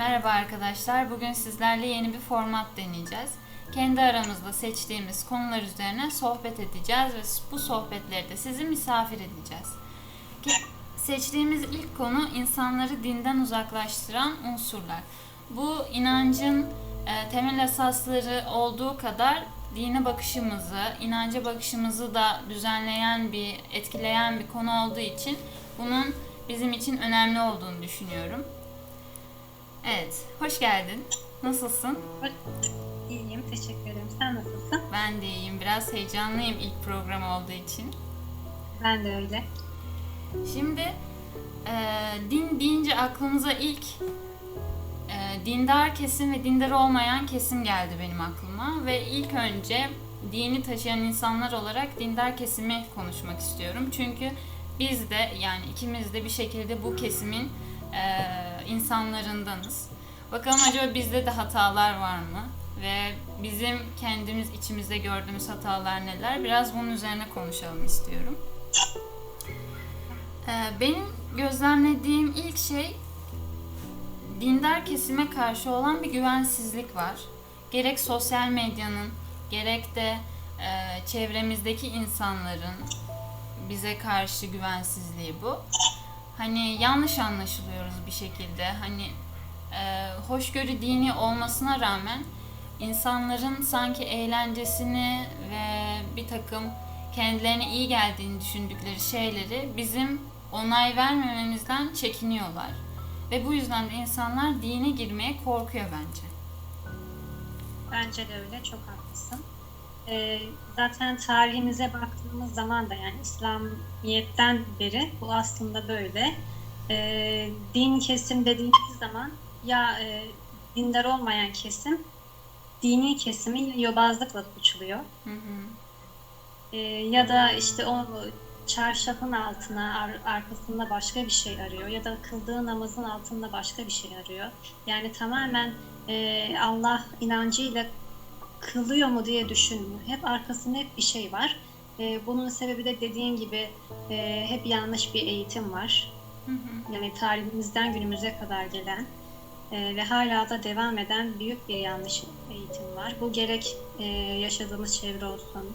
Merhaba arkadaşlar. Bugün sizlerle yeni bir format deneyeceğiz. Kendi aramızda seçtiğimiz konular üzerine sohbet edeceğiz ve bu sohbetleri de sizi misafir edeceğiz. Seçtiğimiz ilk konu insanları dinden uzaklaştıran unsurlar. Bu inancın e, temel esasları olduğu kadar dine bakışımızı, inanca bakışımızı da düzenleyen bir, etkileyen bir konu olduğu için bunun bizim için önemli olduğunu düşünüyorum. Evet, hoş geldin. Nasılsın? İyiyim, teşekkür ederim. Sen nasılsın? Ben de iyiyim. Biraz heyecanlıyım ilk program olduğu için. Ben de öyle. Şimdi e, din deyince aklımıza ilk e, dindar kesim ve dindar olmayan kesim geldi benim aklıma ve ilk önce dini taşıyan insanlar olarak dindar kesimi konuşmak istiyorum. Çünkü biz de yani ikimiz de bir şekilde bu kesimin e, insanlarındanız. Bakalım acaba bizde de hatalar var mı? Ve bizim kendimiz içimizde gördüğümüz hatalar neler? Biraz bunun üzerine konuşalım istiyorum. Ee, Benim gözlemlediğim ilk şey dindar kesime karşı olan bir güvensizlik var. Gerek sosyal medyanın, gerek de e, çevremizdeki insanların bize karşı güvensizliği bu. Hani yanlış anlaşılıyoruz bir şekilde. Hani e, hoşgörü dini olmasına rağmen insanların sanki eğlencesini ve bir takım kendilerine iyi geldiğini düşündükleri şeyleri bizim onay vermememizden çekiniyorlar. Ve bu yüzden de insanlar dine girmeye korkuyor bence. Bence de öyle, çok haklısın. Ee, zaten tarihimize baktığımız zaman da yani İslamiyet'ten beri bu aslında böyle. Ee, din kesim dediğimiz zaman ya e, dindar olmayan kesim dini kesimi yobazlıkla suçluyor. Hı hı. Ee, ya da işte o çarşafın altına ar- arkasında başka bir şey arıyor ya da kıldığı namazın altında başka bir şey arıyor. Yani tamamen e, Allah inancıyla kılıyor mu diye düşünmüyor. Hep arkasında hep bir şey var. E, bunun sebebi de dediğin gibi e, hep yanlış bir eğitim var. Hı hı. Yani tarihimizden günümüze kadar gelen e, ve hala da devam eden büyük bir yanlış eğitim var. Bu gerek e, yaşadığımız çevre olsun,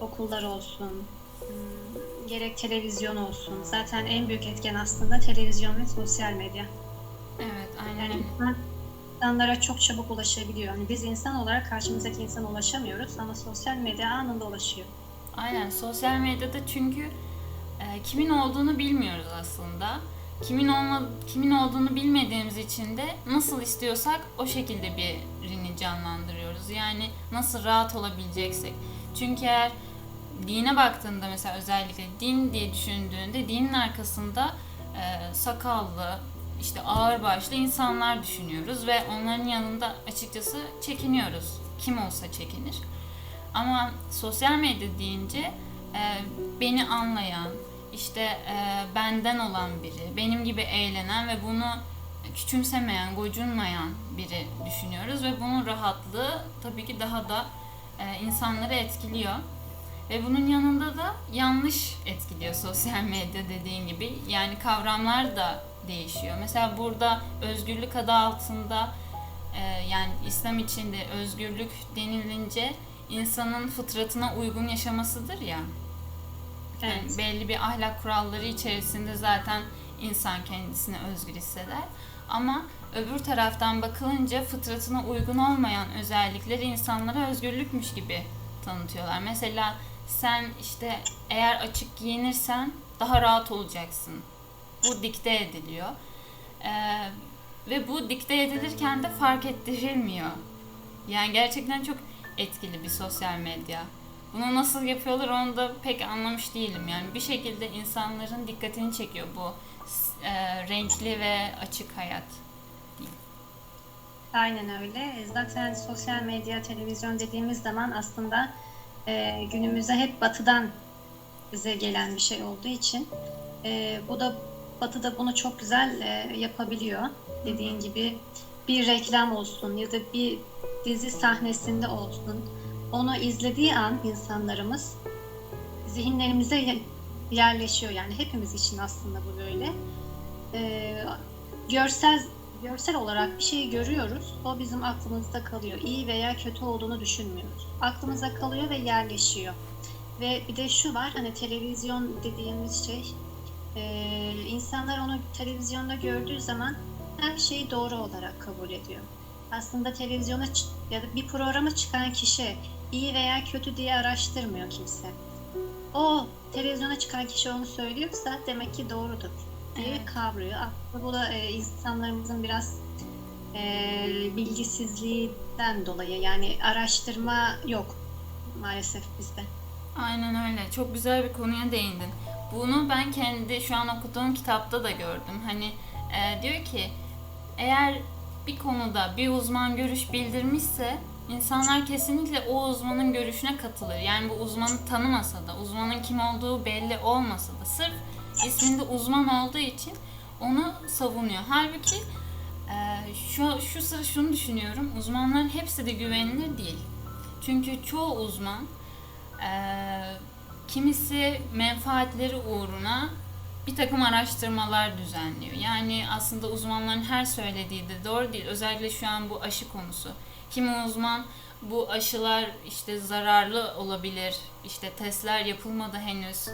okullar olsun, hmm, gerek televizyon olsun. Zaten en büyük etken aslında televizyon ve sosyal medya. Evet, aynen Yani insanlara çok çabuk ulaşabiliyor. Yani biz insan olarak karşımızdaki insana ulaşamıyoruz ama sosyal medya anında ulaşıyor. Aynen sosyal medyada çünkü e, kimin olduğunu bilmiyoruz aslında. Kimin olma, kimin olduğunu bilmediğimiz için de nasıl istiyorsak o şekilde birini canlandırıyoruz. Yani nasıl rahat olabileceksek. Çünkü eğer dine baktığında mesela özellikle din diye düşündüğünde dinin arkasında e, sakallı, işte ağırbaşlı insanlar düşünüyoruz ve onların yanında açıkçası çekiniyoruz. Kim olsa çekinir. Ama sosyal medya deyince e, beni anlayan, işte e, benden olan biri, benim gibi eğlenen ve bunu küçümsemeyen, gocunmayan biri düşünüyoruz ve bunun rahatlığı tabii ki daha da e, insanları etkiliyor. Ve bunun yanında da yanlış etkiliyor sosyal medya dediğin gibi. Yani kavramlar da değişiyor. Mesela burada özgürlük adı altında e, yani İslam içinde özgürlük denilince insanın fıtratına uygun yaşamasıdır ya. Yani Evet. belli bir ahlak kuralları içerisinde zaten insan kendisini özgür hisseder. Ama öbür taraftan bakılınca fıtratına uygun olmayan özellikleri insanlara özgürlükmüş gibi tanıtıyorlar. Mesela sen işte eğer açık giyinirsen daha rahat olacaksın. Bu dikte ediliyor. Ee, ve bu dikte edilirken de fark ettirilmiyor. Yani gerçekten çok etkili bir sosyal medya. Bunu nasıl yapıyorlar onu da pek anlamış değilim. Yani bir şekilde insanların dikkatini çekiyor bu e, renkli ve açık hayat. Aynen öyle. Zaten sosyal medya, televizyon dediğimiz zaman aslında e, günümüze hep batıdan bize gelen bir şey olduğu için e, bu da batıda bunu çok güzel e, yapabiliyor. Dediğin gibi bir reklam olsun ya da bir dizi sahnesinde olsun. Onu izlediği an insanlarımız zihinlerimize ye- yerleşiyor. Yani hepimiz için aslında bu böyle. E, görsel görsel olarak bir şeyi görüyoruz. O bizim aklımızda kalıyor. İyi veya kötü olduğunu düşünmüyoruz. Aklımıza kalıyor ve yerleşiyor. Ve bir de şu var hani televizyon dediğimiz şey e, insanlar onu televizyonda gördüğü zaman her şeyi doğru olarak kabul ediyor. Aslında televizyona ya da bir programa çıkan kişi iyi veya kötü diye araştırmıyor kimse. O televizyona çıkan kişi onu söylüyorsa demek ki doğrudur Evet. kavruyor. Aslında bu da e, insanlarımızın biraz e, bilgisizliğinden dolayı yani araştırma yok maalesef bizde. Aynen öyle. Çok güzel bir konuya değindin. Bunu ben kendi şu an okuduğum kitapta da gördüm. Hani e, diyor ki eğer bir konuda bir uzman görüş bildirmişse insanlar kesinlikle o uzmanın görüşüne katılır. Yani bu uzmanı tanımasa da, uzmanın kim olduğu belli olmasa da sırf isminde uzman olduğu için onu savunuyor. Halbuki e, şu şu sıra şunu düşünüyorum. Uzmanların hepsi de güvenilir değil. Çünkü çoğu uzman ee, kimisi menfaatleri uğruna bir takım araştırmalar düzenliyor. Yani aslında uzmanların her söylediği de doğru değil. Özellikle şu an bu aşı konusu. Kimi uzman bu aşılar işte zararlı olabilir, işte testler yapılmadı henüz,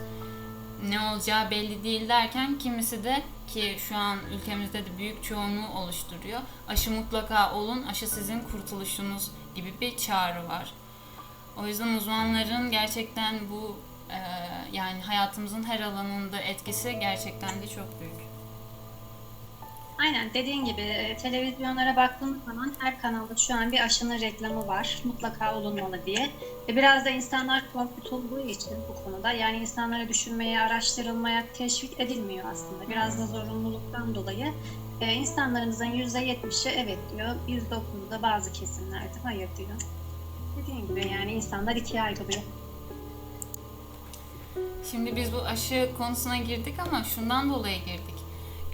ne olacağı belli değil derken kimisi de ki şu an ülkemizde de büyük çoğunluğu oluşturuyor. Aşı mutlaka olun, aşı sizin kurtuluşunuz gibi bir çağrı var. O yüzden uzmanların gerçekten bu e, yani hayatımızın her alanında etkisi gerçekten de çok büyük. Aynen dediğin gibi e, televizyonlara baktığımız zaman her kanalda şu an bir aşının reklamı var. Mutlaka olunmalı diye. Ve biraz da insanlar korkutulduğu için bu konuda yani insanlara düşünmeye, araştırılmaya teşvik edilmiyor aslında. Biraz da zorunluluktan dolayı e, insanlarımızın %70'i evet diyor, %30'u da bazı kesimlerde hayır diyor. Dediğin gibi yani insanlar ikiye ayrılıyor. Şimdi biz bu aşı konusuna girdik ama şundan dolayı girdik.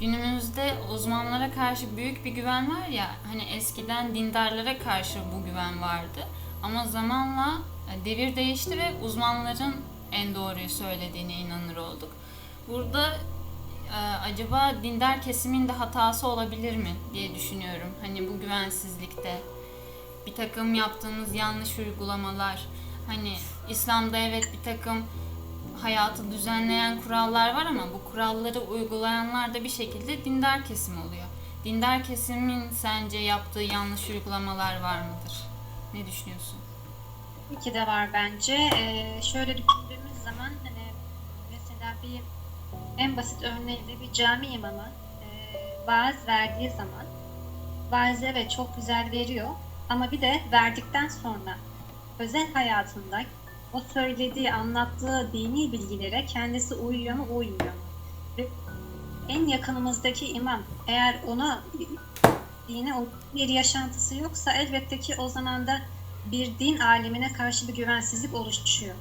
Günümüzde uzmanlara karşı büyük bir güven var ya, hani eskiden dindarlara karşı bu güven vardı. Ama zamanla e, devir değişti ve uzmanların en doğruyu söylediğine inanır olduk. Burada e, acaba dindar kesimin de hatası olabilir mi diye düşünüyorum. Hani bu güvensizlikte bir takım yaptığımız yanlış uygulamalar, hani İslam'da evet bir takım hayatı düzenleyen kurallar var ama bu kuralları uygulayanlar da bir şekilde dindar kesim oluyor. Dindar kesimin sence yaptığı yanlış uygulamalar var mıdır? Ne düşünüyorsun? İki de var bence. Ee, şöyle düşündüğümüz zaman hani mesela bir en basit örneğinde bir cami imamı e, vaaz verdiği zaman vaazı evet çok güzel veriyor ama bir de verdikten sonra özel hayatında o söylediği, anlattığı dini bilgilere kendisi uyuyor mu, uymuyor mu? Ve en yakınımızdaki imam eğer ona dine bir yaşantısı yoksa elbette ki o zaman da bir din alimine karşı bir güvensizlik oluşuyor.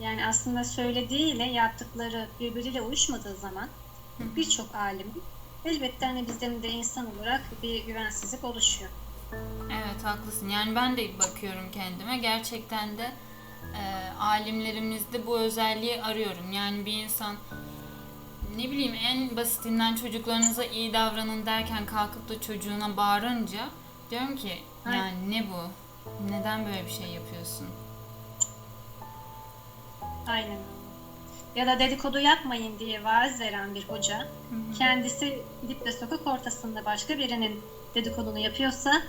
Yani aslında söylediğiyle yaptıkları birbiriyle uyuşmadığı zaman birçok alimin elbette hani bizden de insan olarak bir güvensizlik oluşuyor. Evet haklısın. Yani ben de bakıyorum kendime. Gerçekten de e, alimlerimizde bu özelliği arıyorum. Yani bir insan ne bileyim en basitinden çocuklarınıza iyi davranın derken kalkıp da çocuğuna bağırınca diyorum ki yani ne bu? Neden böyle bir şey yapıyorsun? Aynen. Ya da dedikodu yapmayın diye vaaz veren bir hoca kendisi gidip de sokak ortasında başka birinin dedikodunu yapıyorsa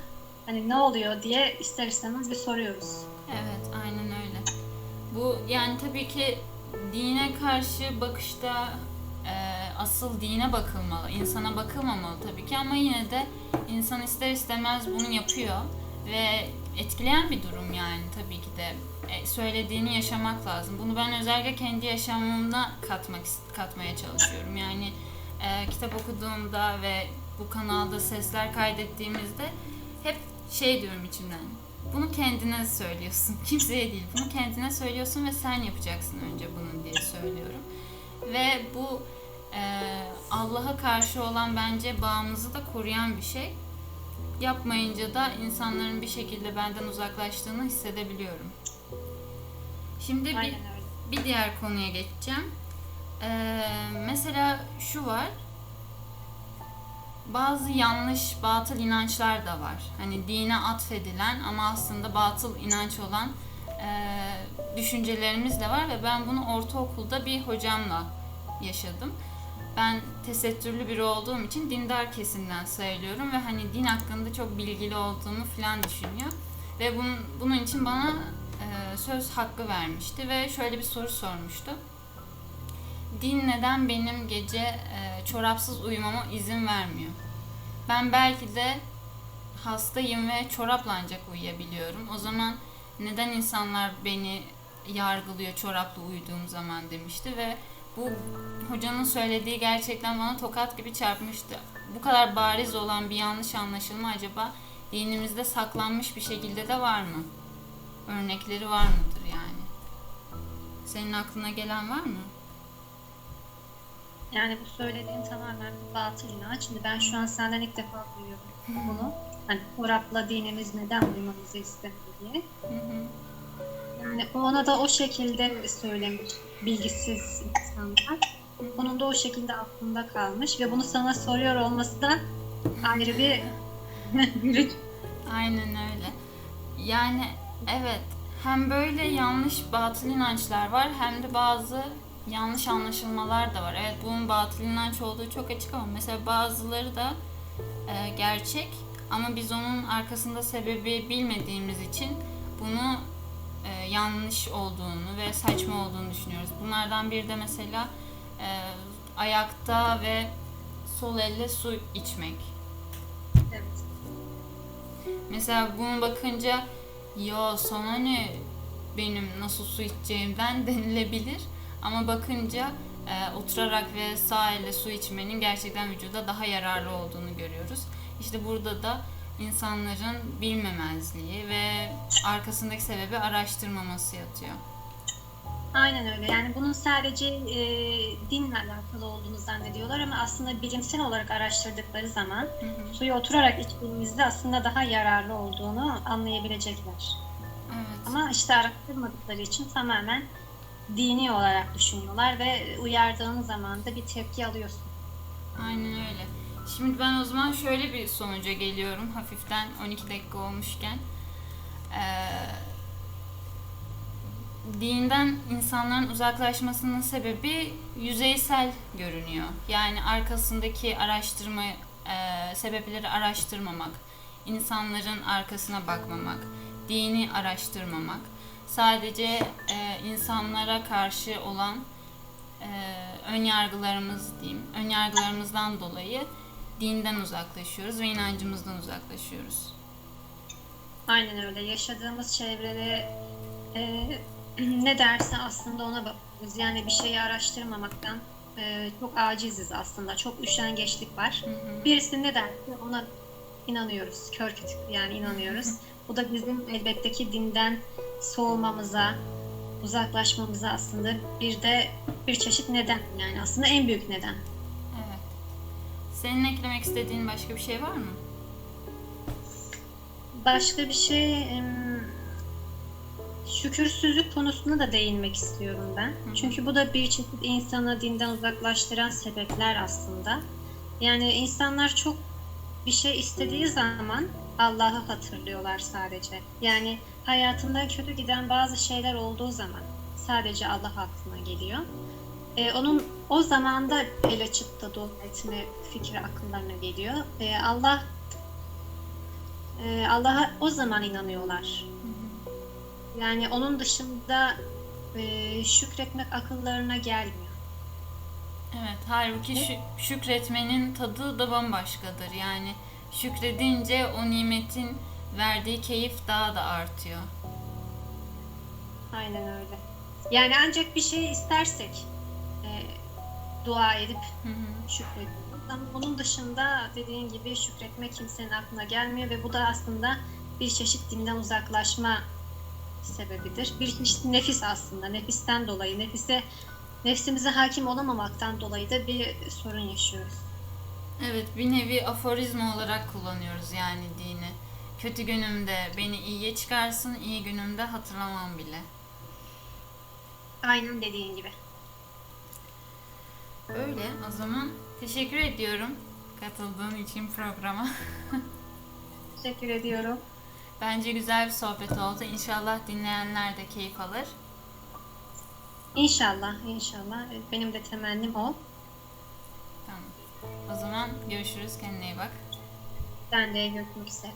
hani ne oluyor diye ister istemez bir soruyoruz. Evet, aynen. Bu yani tabii ki dine karşı bakışta e, asıl dine bakılmalı, insana bakılmamalı tabii ki ama yine de insan ister istemez bunu yapıyor ve etkileyen bir durum yani tabii ki de E, söylediğini yaşamak lazım. Bunu ben özellikle kendi yaşamımda katmak katmaya çalışıyorum. Yani e, kitap okuduğumda ve bu kanalda sesler kaydettiğimizde hep şey diyorum içimden. Bunu kendine söylüyorsun. Kimseye değil. Bunu kendine söylüyorsun ve sen yapacaksın önce bunu diye söylüyorum. Ve bu e, Allah'a karşı olan bence bağımızı da koruyan bir şey. Yapmayınca da insanların bir şekilde benden uzaklaştığını hissedebiliyorum. Şimdi bir, bir diğer konuya geçeceğim. Ee, mesela şu var. Bazı yanlış batıl inançlar da var. Hani dine atfedilen ama aslında batıl inanç olan e, düşüncelerimiz de var ve ben bunu ortaokulda bir hocamla yaşadım. Ben tesettürlü biri olduğum için dindar kesimden sayılıyorum ve hani din hakkında çok bilgili olduğumu falan düşünüyor. Ve bunun, bunun için bana e, söz hakkı vermişti ve şöyle bir soru sormuştu. Din neden benim gece e, çorapsız uyumama izin vermiyor? Ben belki de hastayım ve çorapla ancak uyuyabiliyorum. O zaman neden insanlar beni yargılıyor çorapla uyuduğum zaman demişti ve bu hocanın söylediği gerçekten bana tokat gibi çarpmıştı. Bu kadar bariz olan bir yanlış anlaşılma acaba dinimizde saklanmış bir şekilde de var mı? Örnekleri var mıdır yani? Senin aklına gelen var mı? Yani bu söylediğin tamamen bir batıl inanç. Şimdi ben şu an senden ilk defa duyuyorum bunu. Hani çorapla dinimiz neden uymamızı istemiyor diye. Hı hı. Yani ona da o şekilde söylemiş bilgisiz insanlar. Onun da o şekilde aklında kalmış ve bunu sana soruyor olması da ayrı bir gülüş. Aynen öyle. Yani evet hem böyle yanlış batıl inançlar var hem de bazı yanlış anlaşılmalar da var. Evet bunun batıl olduğu çok açık ama mesela bazıları da e, gerçek ama biz onun arkasında sebebi bilmediğimiz için bunu e, yanlış olduğunu ve saçma olduğunu düşünüyoruz. Bunlardan biri de mesela e, ayakta ve sol elle su içmek. Evet. Mesela bunu bakınca ya sana ne benim nasıl su içeceğimden denilebilir. Ama bakınca e, oturarak ve sağ elle su içmenin gerçekten vücuda daha yararlı olduğunu görüyoruz. İşte burada da insanların bilmemezliği ve arkasındaki sebebi araştırmaması yatıyor. Aynen öyle. Yani bunun sadece e, dinle alakalı olduğunu zannediyorlar ama aslında bilimsel olarak araştırdıkları zaman Hı hı. suyu oturarak içtiğimizde aslında daha yararlı olduğunu anlayabilecekler. Evet. Ama işte araştırmadıkları için tamamen dini olarak düşünüyorlar ve uyardığın zaman da bir tepki alıyorsun. Aynen öyle. Şimdi ben o zaman şöyle bir sonuca geliyorum hafiften 12 dakika olmuşken. Ee, dinden insanların uzaklaşmasının sebebi yüzeysel görünüyor. Yani arkasındaki araştırma e, sebepleri araştırmamak, insanların arkasına bakmamak, dini araştırmamak, sadece e, insanlara karşı olan e, ön yargılarımız diyeyim, ön yargılarımızdan dolayı dinden uzaklaşıyoruz ve inancımızdan uzaklaşıyoruz. Aynen öyle. Yaşadığımız çevrede e, ne derse aslında ona bakıyoruz. Yani bir şeyi araştırmamaktan e, çok aciziz aslında. Çok üşengeçlik var. Hı hı. Birisi ne derse ona inanıyoruz. Kör kütük yani inanıyoruz. Bu da bizim elbette ki dinden soğumamıza, uzaklaşmamıza aslında bir de bir çeşit neden. Yani aslında en büyük neden. Evet. Senin eklemek istediğin başka bir şey var mı? Başka bir şey şükürsüzlük konusuna da değinmek istiyorum ben. Çünkü bu da bir çeşit insanı dinden uzaklaştıran sebepler aslında. Yani insanlar çok bir şey istediği zaman Allah'ı hatırlıyorlar sadece. Yani hayatında kötü giden bazı şeyler olduğu zaman sadece Allah aklına geliyor. Ee, onun o zamanda el açıp da dua etme fikri akıllarına geliyor. Ee, Allah ee, Allah'a o zaman inanıyorlar. Yani onun dışında e, şükretmek akıllarına gelmiyor. Evet, halbuki şü- şükretmenin tadı da bambaşkadır. Yani şükredince o nimetin verdiği keyif daha da artıyor. Aynen öyle. Yani ancak bir şey istersek e, dua edip şükrediyoruz. Ama onun dışında dediğin gibi şükretmek kimsenin aklına gelmiyor ve bu da aslında bir çeşit dinden uzaklaşma sebebidir. Bir çeşit nefis aslında. Nefisten dolayı, nefise nefsimize hakim olamamaktan dolayı da bir sorun yaşıyoruz. Evet bir nevi aforizma olarak kullanıyoruz yani dini. Kötü günümde beni iyiye çıkarsın, iyi günümde hatırlamam bile. Aynen dediğin gibi. Öyle o zaman teşekkür ediyorum katıldığın için programa. teşekkür ediyorum. Bence güzel bir sohbet oldu. İnşallah dinleyenler de keyif alır. İnşallah, inşallah. Benim de temennim o. O zaman görüşürüz. Kendine iyi bak. Ben de görüşmek üzere.